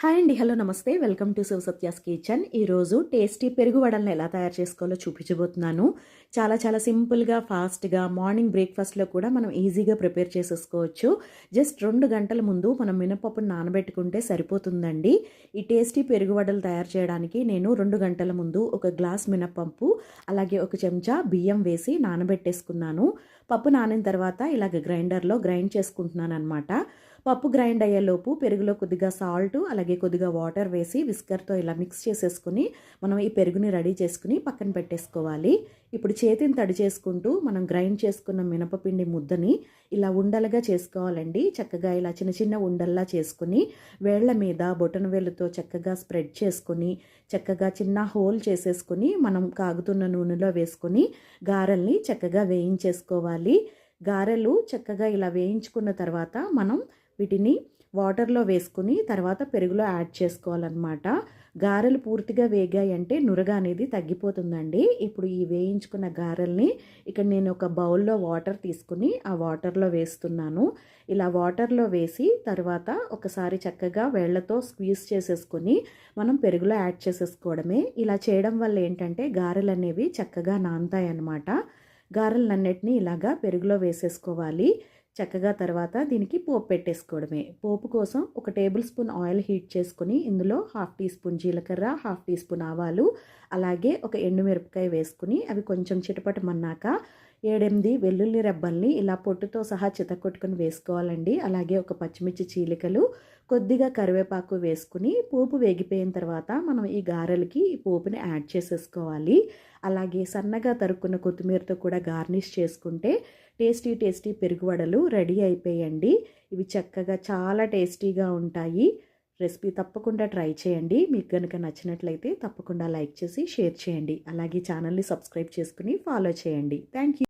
Hi అండి hello నమస్తే. Welcome to Shivasatya's kitchen. ఈరోజు టేస్టీ పెరుగు వడలను ఎలా తయారు చేసుకోవాలో చూపించబోతున్నాను. చాలా చాలా సింపుల్గా ఫాస్ట్గా మార్నింగ్ బ్రేక్ఫాస్ట్లో కూడా మనం ఈజీగా ప్రిపేర్ చేసేసుకోవచ్చు. జస్ట్ రెండు గంటల ముందు మనం మినపప్పును నానబెట్టుకుంటే సరిపోతుందండి. ఈ టేస్టీ పెరుగు వడలు తయారు చేయడానికి నేను రెండు గంటల ముందు ఒక గ్లాస్ మినపప్పు అలాగే ఒక చెంచా బియ్యం వేసి నానబెట్టేసుకున్నాను. పప్పు నానిన తర్వాత ఇలాగ గ్రైండర్లో గ్రైండ్ చేసుకుంటున్నాను అనమాట పప్పు గ్రైండ్ అయ్యేలోపు పెరుగులో కొద్దిగా సాల్ట్ అలాగే కొద్దిగా వాటర్ వేసి విస్కర్తో ఇలా మిక్స్ చేసేసుకుని మనం ఈ పెరుగుని రెడీ చేసుకుని పక్కన పెట్టేసుకోవాలి. ఇప్పుడు చేతిని తడి చేసుకుంటూ మనం గ్రైండ్ చేసుకున్న మినపపిండి ముద్దని ఇలా ఉండలుగా చేసుకోవాలండి. చక్కగా ఇలా చిన్న చిన్న ఉండల్లా చేసుకుని వేళ్ళ మీద బొటన వేళ్ళతో చక్కగా స్ప్రెడ్ చేసుకుని చక్కగా చిన్న హోల్ చేసేసుకుని మనం కాగుతున్న నూనెలో వేసుకొని గారెల్ని చక్కగా వేయించేసుకోవాలి. గారెలు చక్కగా ఇలా వేయించుకున్న తర్వాత మనం వీటిని వాటర్లో వేసుకుని తర్వాత పెరుగులో యాడ్ చేసుకోవాలన్నమాట. గారెలు పూర్తిగా వేగాయి అంటే నురగ అనేది తగ్గిపోతుందండి. ఇప్పుడు ఈ వేయించుకున్న గారెల్ని ఇక్కడ నేను ఒక బౌల్లో వాటర్ తీసుకుని ఆ వాటర్లో వేస్తున్నాను. ఇలా వాటర్లో వేసి తర్వాత ఒకసారి చక్కగా వేళ్ళతో స్క్వీజ్ చేసేసుకొని మనం పెరుగులో యాడ్ చేసేసుకోవడమే. ఇలా చేయడం వల్ల ఏంటంటే గారెలు అనేవి చక్కగా నానతాయి అన్నమాట గారెలన్నిటినీ ఇలాగా పెరుగులో వేసేసుకోవాలి. చక్కగా తర్వాత దీనికి పోపు పెట్టేసుకోవడమే. పోపు కోసం ఒక టేబుల్ స్పూన్ ఆయిల్ హీట్ చేసుకుని ఇందులో హాఫ్ టీ స్పూన్ జీలకర్ర హాఫ్ టీ స్పూన్ ఆవాలు అలాగే ఒక ఎండుమిరపకాయ వేసుకుని అవి కొంచెం చిటపటమన్నాక ఏడెనిమిది వెల్లుల్లి రెబ్బల్ని ఇలా పొట్టుతో సహా చితకొట్టుకుని వేసుకోవాలండి. అలాగే ఒక పచ్చిమిర్చి చీలికలు కొద్దిగా కరివేపాకు వేసుకుని పోపు వేగిపోయిన తర్వాత మనం ఈ గారెలకి ఈ పోపుని యాడ్ చేసేసుకోవాలి. అలాగే సన్నగా తరుక్కున్న కొత్తిమీరతో కూడా గార్నిష్ చేసుకుంటే టేస్టీ టేస్టీ పెరుగువడలు రెడీ అయిపోయండి. ఇవి చక్కగా చాలా టేస్టీగా ఉంటాయి. రెసిపీ తప్పకుండా ట్రై చేయండి. మీకు కనుక నచ్చినట్లయితే తప్పకుండా లైక్ చేసి షేర్ చేయండి. అలాగే ఛానల్ని సబ్స్క్రైబ్ చేసుకుని ఫాలో చేయండి. Thank you